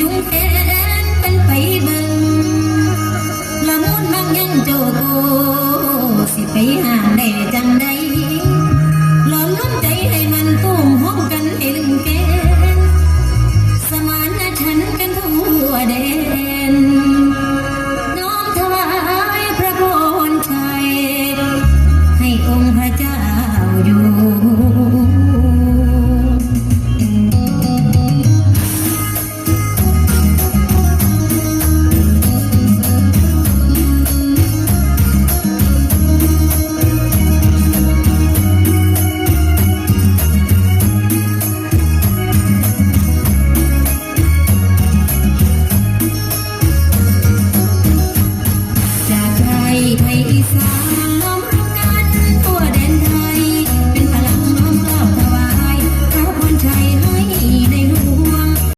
จุงแขนเป็นไปบิ่งละมุนบางยังโจโกสิไปหา baby smile.